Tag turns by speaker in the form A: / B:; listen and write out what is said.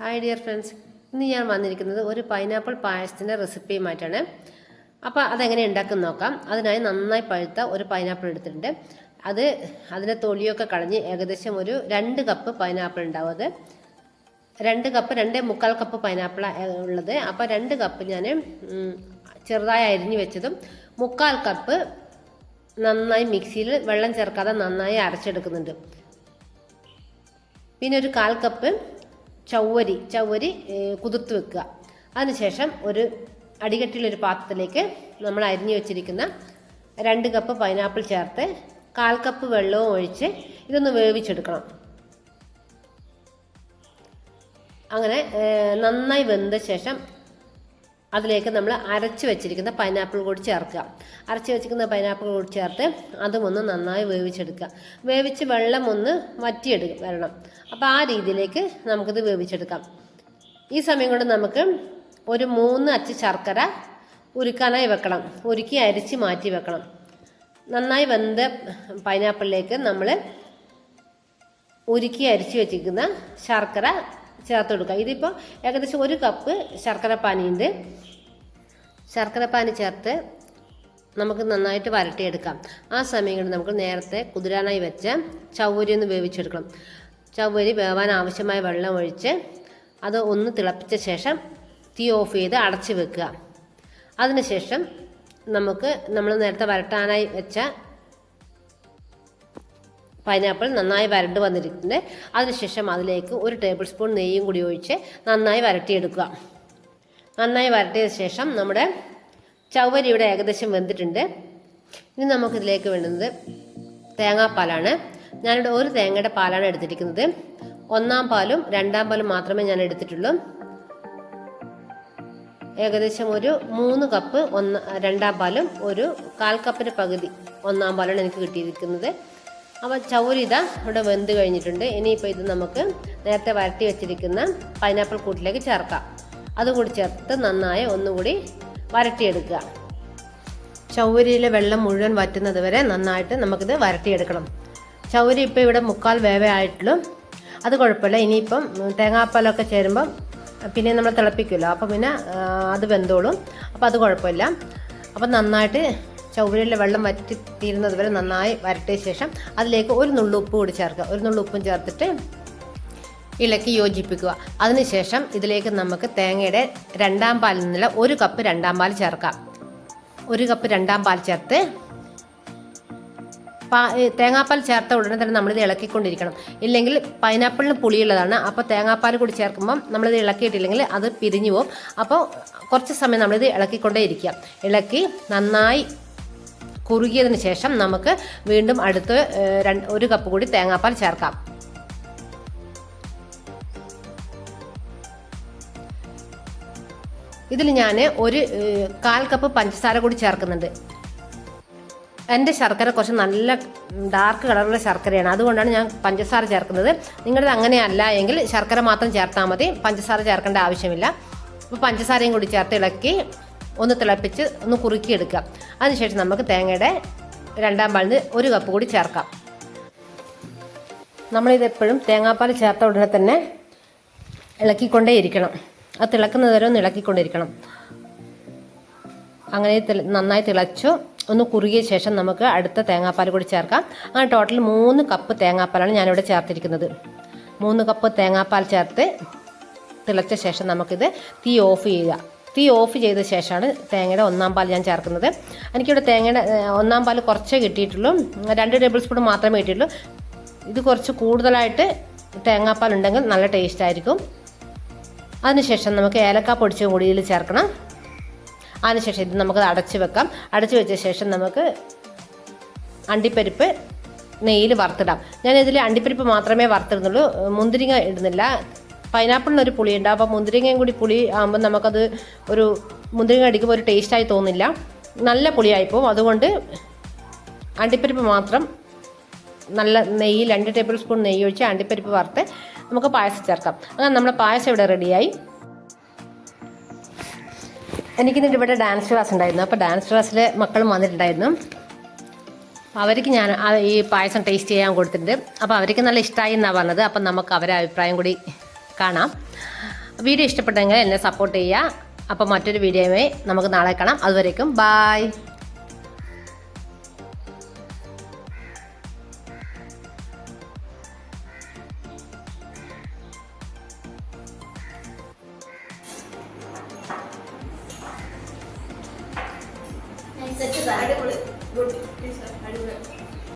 A: Hi dear friends ഇന്ന് ഞാൻ വന്നിരിക്കുന്നത് ഒരു പൈനാപ്പിൾ പായസത്തിന്റെ റെസിപ്പിയുമായിട്ടാണ് അപ്പോൾ അതെങ്ങനെ ഉണ്ടാക്കുന്ന നോക്കാം. അതിനായി നന്നായി പഴുത്ത ഒരു പൈനാപ്പിൾ എടുത്തിട്ടുണ്ട്. അത് അതിന്റെ തൊലിയൊക്കെ കളഞ്ഞ് ഏകദേശം ഒരു രണ്ട് കപ്പ് പൈനാപ്പിൾ ഉണ്ടാവും അത്. രണ്ട് കപ്പ് രണ്ട് മുക്കാൽ കപ്പ് പൈനാപ്പിൾ ഉള്ളത്. അപ്പോൾ രണ്ട് കപ്പ് ഞാൻ ചെറുതായി അരിഞ്ഞു വെച്ചതും മുക്കാൽ കപ്പ് നന്നായി മിക്സിയിൽ വെള്ളം ചേർക്കാതെ നന്നായി അരച്ചെടുക്കുന്നുണ്ട്. പിന്നെ ഒരു കാൽ കപ്പ് ചവ്വരി ചവ്വരി കുതിർത്ത് വെക്കുക. അതിനുശേഷം ഒരു അടികട്ടിലൊരു പാത്രത്തിലേക്ക് നമ്മൾ അരിഞ്ഞു വെച്ചിരിക്കുന്ന രണ്ട് കപ്പ് പൈനാപ്പിൾ ചേർത്ത് കാൽ കപ്പ് വെള്ളവും ഒഴിച്ച് ഇതൊന്ന് വേവിച്ചെടുക്കണം. അങ്ങനെ നന്നായി വെന്ത ശേഷം അതിലേക്ക് നമ്മൾ അരച്ച് വെച്ചിരിക്കുന്ന പൈനാപ്പിൾ കൂടി ചേർക്കുക. അരച്ച് വെച്ചിരിക്കുന്ന പൈനാപ്പിൾ കൂടി ചേർത്ത് അതും ഒന്ന് നന്നായി വേവിച്ചെടുക്കുക. വേവിച്ച് വെള്ളം ഒന്ന് വറ്റിയെടുക്കും വരണം. അപ്പോൾ ആ രീതിയിലേക്ക് നമുക്കിത് വേവിച്ചെടുക്കാം. ഈ സമയം കൊണ്ട് നമുക്ക് ഒരു മൂന്ന് അച്ച് ശർക്കര ഉരുക്കാനായി വെക്കണം. ഉരുക്കി അരിച്ച് മാറ്റി വെക്കണം. നന്നായി വെന്ത പൈനാപ്പിളിലേക്ക് നമ്മൾ ഉരുക്കി അരിച്ച് വെച്ചിരിക്കുന്ന ശർക്കര ചേർത്ത് കൊടുക്കുക ഇതിപ്പോൾ ഏകദേശം ഒരു കപ്പ് ശർക്കര പാനിയുണ്ട്. ശർക്കര പാനി ചേർത്ത് നമുക്ക് നന്നായിട്ട് വരട്ടിയെടുക്കാം. ആ സമയം കൊണ്ട് നമുക്ക് നേരത്തെ കുതിരാനായി വെച്ച ചവ്വരി ഒന്ന് വേവിച്ചെടുക്കണം. ചവ്വരി വേവാൻ ആവശ്യമായ വെള്ളം ഒഴിച്ച് അത് ഒന്ന് തിളപ്പിച്ച ശേഷം തീ ഓഫ് ചെയ്ത് അടച്ചു വെക്കുക. അതിനുശേഷം നമുക്ക് നമ്മൾ നേരത്തെ വരട്ടാനായി വെച്ച പൈനാപ്പിൾ നന്നായി വരണ്ട് വന്നിരിക്കുന്നത് അതിനുശേഷം അതിലേക്ക് ഒരു ടേബിൾ സ്പൂൺ നെയ്യും കൂടി ഒഴിച്ച് നന്നായി വരട്ടിയെടുക്കുക. നന്നായി വരട്ടിയ ശേഷം നമ്മുടെ ചവ്വരി ഇവിടെ ഏകദേശം വെന്തിട്ടുണ്ട്. ഇനി നമുക്കിതിലേക്ക് വേണ്ടുന്നത് തേങ്ങാപ്പാലാണ്. ഞാനിവിടെ ഒരു തേങ്ങയുടെ പാലാണ് എടുത്തിരിക്കുന്നത്. ഒന്നാം പാലും രണ്ടാം പാലും മാത്രമേ ഞാൻ എടുത്തിട്ടുള്ളൂ. ഏകദേശം ഒരു മൂന്ന് കപ്പ് ഒന്ന് രണ്ടാം പാലും ഒരു കാൽ കപ്പിന് പകുതി ഒന്നാം പാലാണ് എനിക്ക് കിട്ടിയിരിക്കുന്നത്. അപ്പോൾ ചൗരിത ഇവിടെ വെന്ത് കഴിഞ്ഞിട്ടുണ്ട്. ഇനിയിപ്പോൾ ഇത് നമുക്ക് നേരത്തെ വരട്ടി വെച്ചിരിക്കുന്ന പൈനാപ്പിൾ കൂട്ടിലേക്ക് ചേർക്കാം. അതുകൂടി ചേർത്ത് നന്നായി ഒന്നുകൂടി വരട്ടിയെടുക്കുക. ചൗരിയിലെ വെള്ളം മുഴുവൻ വറ്റുന്നത് വരെ നന്നായിട്ട് നമുക്കിത് വരട്ടിയെടുക്കണം. ചൗരി ഇപ്പോൾ ഇവിടെ മുക്കാൽ വേവയായിട്ടുള്ളൂ അത് കുഴപ്പമില്ല. ഇനിയിപ്പം തേങ്ങാപ്പാലൊക്കെ ചേരുമ്പം പിന്നെ നമ്മൾ തിളപ്പിക്കുമല്ലോ. അപ്പം പിന്നെ അത് വെന്തോളും. അപ്പം അത് കുഴപ്പമില്ല. അപ്പം നന്നായിട്ട് ചൗരിയിലെ വെള്ളം വറ്റി തീരുന്നത് വരെ നന്നായി വരട്ടിയ ശേഷം അതിലേക്ക് ഒരു നുള്ളു ഉപ്പ് കൂടി ചേർക്കുക. ഒരു നുള്ളു ഉപ്പും ചേർത്തിട്ട് ഇളക്കി യോജിപ്പിക്കുക. അതിനുശേഷം ഇതിലേക്ക് നമുക്ക് തേങ്ങയുടെ രണ്ടാം പാലിൽ നിന്നുള്ള ഒരു കപ്പ് രണ്ടാം പാൽ ചേർക്കാം. ഒരു കപ്പ് രണ്ടാം പാൽ ചേർത്ത് പാ തേങ്ങാപ്പാൽ ചേർത്ത ഉടനെ തന്നെ നമ്മളിത് ഇളക്കിക്കൊണ്ടിരിക്കണം. ഇല്ലെങ്കിൽ പൈനാപ്പിളിന് പുളിയുള്ളതാണ്. അപ്പോൾ തേങ്ങാപ്പാൽ കൂടി ചേർക്കുമ്പം നമ്മളിത് ഇളക്കിയിട്ടില്ലെങ്കിൽ അത് പിരിഞ്ഞു പോകും. അപ്പോൾ കുറച്ച് സമയം നമ്മളിത് ഇളക്കിക്കൊണ്ടേ ഇരിക്കുക ഇളക്കി നന്നായി കുറുകിയതിന് ശേഷം നമുക്ക് വീണ്ടും അടുത്ത് ഒരു കപ്പ് കൂടി തേങ്ങാപ്പാൽ ചേർക്കാം. ഇതിൽ ഞാൻ ഒരു കാൽ കപ്പ് പഞ്ചസാര കൂടി ചേർക്കുന്നുണ്ട്. എന്റെ ശർക്കര കുറച്ച് നല്ല ഡാർക്ക് കളറുള്ള ശർക്കരയാണ്. അതുകൊണ്ടാണ് ഞാൻ പഞ്ചസാര ചേർക്കുന്നത്. നിങ്ങളുടെ അങ്ങനെയല്ല എങ്കിൽ ശർക്കര മാത്രം ചേർത്താൽ മതി. പഞ്ചസാര ചേർക്കേണ്ട ആവശ്യമില്ല. അപ്പോൾ പഞ്ചസാരയും കൂടി ചേർത്ത് ഇളക്കി ഒന്ന് തിളപ്പിച്ച് ഒന്ന് കുറുക്കിയെടുക്കുക. അതിനുശേഷം നമുക്ക് തേങ്ങയുടെ രണ്ടാം പാലിന് ഒരു കപ്പ് കൂടി ചേർക്കാം. നമ്മളിത് എപ്പോഴും തേങ്ങാപ്പാൽ ചേർത്ത ഉടനെ തന്നെ ഇളക്കിക്കൊണ്ടേ ഇരിക്കണം. അത് തിളക്കുന്നത് വരെ ഒന്ന് ഇളക്കിക്കൊണ്ടിരിക്കണം അങ്ങനെ നന്നായി തിളച്ചു ഒന്ന് കുറുകിയ ശേഷം നമുക്ക് അടുത്ത തേങ്ങാപ്പാൽ കൂടി ചേർക്കാം. അങ്ങനെ ടോട്ടൽ മൂന്ന് കപ്പ് തേങ്ങാപ്പാലാണ് ഞാനിവിടെ ചേർത്തിരിക്കുന്നത്. മൂന്ന് കപ്പ് തേങ്ങാപ്പാൽ ചേർത്ത് തിളച്ച ശേഷം നമുക്കിത് തീ ഓഫ് ചെയ്യുക. തീ ഓഫ് ചെയ്ത ശേഷമാണ് തേങ്ങയുടെ ഒന്നാം പാൽ ഞാൻ ചേർക്കുന്നത്. എനിക്കിവിടെ തേങ്ങയുടെ ഒന്നാം പാൽ കുറച്ചേ കിട്ടിയിട്ടുള്ളൂ. രണ്ട് ടേബിൾ സ്പൂൺ മാത്രമേ കിട്ടിയിട്ടുള്ളൂ. ഇത് കുറച്ച് കൂടുതലായിട്ട് തേങ്ങാപ്പാൽ ഉണ്ടെങ്കിൽ നല്ല ടേസ്റ്റ് ആയിരിക്കും. അതിനുശേഷം നമുക്ക് ഏലക്ക പൊടിച്ചും കൂടി ഇതിൽ ചേർക്കണം. അതിനുശേഷം ഇത് നമുക്ക് അടച്ച് വെക്കാം. അടച്ചു വെച്ച ശേഷം നമുക്ക് അണ്ടിപ്പരിപ്പ് നെയ്യിൽ വറുത്തിടാം. ഞാൻ ഇതിൽ അണ്ടിപ്പരിപ്പ് മാത്രമേ വറുത്തിടുന്നുള്ളൂ. മുന്തിരിങ്ങ ഇടുന്നില്ല. പൈനാപ്പിളിന് ഒരു പുളിയുണ്ട്. അപ്പോൾ മുന്തിരിങ്ങയും കൂടി പുളി ആകുമ്പോൾ നമുക്കത് ഒരു മുന്തിരിങ്ങ അടിക്കുമ്പോൾ ഒരു ടേസ്റ്റായി തോന്നില്ല. നല്ല പുളിയായിപ്പോൾ അതുകൊണ്ട് അണ്ടിപ്പരിപ്പ് മാത്രം നല്ല നെയ്യ് രണ്ട് ടേബിൾ സ്പൂൺ നെയ്യ് ഒഴിച്ച് അണ്ടിപ്പരിപ്പ് വറുത്ത് നമുക്ക് പായസം ചേർക്കാം. അങ്ങനെ നമ്മുടെ പായസം ഇവിടെ റെഡിയായി എനിക്കിന്നിട്ട് ഇവിടെ ഡാൻസ് ക്ലാസ് ഉണ്ടായിരുന്നു. അപ്പോൾ ഡാൻസ് ക്ലാസ്സിൽ മക്കളും വന്നിട്ടുണ്ടായിരുന്നു. അവർക്ക് ഞാൻ ഈ പായസം ടേസ്റ്റ് ചെയ്യാൻ കൊടുത്തിട്ടുണ്ട്. അപ്പോൾ അവർക്ക് നല്ല ഇഷ്ടമായി എന്നാണ് പറഞ്ഞത്. അപ്പം നമുക്ക് അവരെ അഭിപ്രായം കൂടി കാണാം. വീഡിയോ ഇഷ്ടപ്പെട്ടെങ്കിൽ എന്നെ സപ്പോർട്ട് ചെയ്യുക. അപ്പോൾ മറ്റൊരു വീഡിയോയുമായി നമുക്ക് നാളെ കാണാം. അതുവരേക്കും ബായ്
B: ഗുഡ്